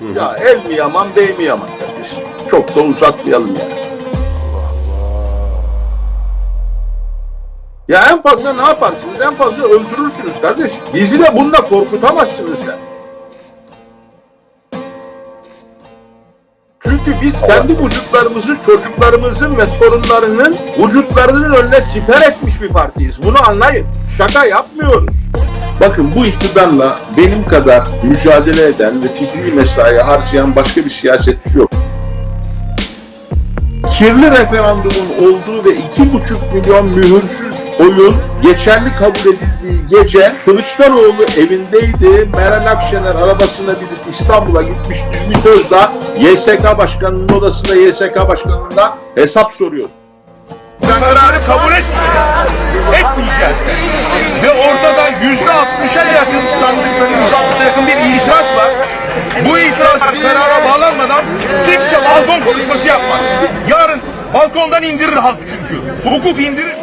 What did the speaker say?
Ya el mi yaman, bey mi yaman kardeşim? Çok da uzatmayalım yani. Ya en fazla ne yaparsınız? En fazla öldürürsünüz kardeşim. Bizi de bununla korkutamazsınız ya. Çünkü biz kendi vücutlarımızı çocuklarımızın ve torunlarının vücutlarının önüne siper etmiş bir partiyiz. Bunu anlayın. Şaka yapmıyoruz. Bakın bu iktidarla benim kadar mücadele eden ve fikri mesai harcayan başka bir siyasetçi yok. Kirli referandumun olduğu ve iki buçuk milyon mühürsüz oyun geçerli kabul edildiği gece Kılıçdaroğlu evindeydi. Meral Akşener arabasına binip İstanbul'a gitmiş Ümit Özdağ YSK Başkanı'nın odasında YSK Başkanı'ndan hesap soruyor. kararı kabul etmeyeceğiz. Bu itiraz karara bağlanmadan kimse balkon konuşması yapmaz. Yarın balkondan indirir halk çünkü. Hukuk indirir.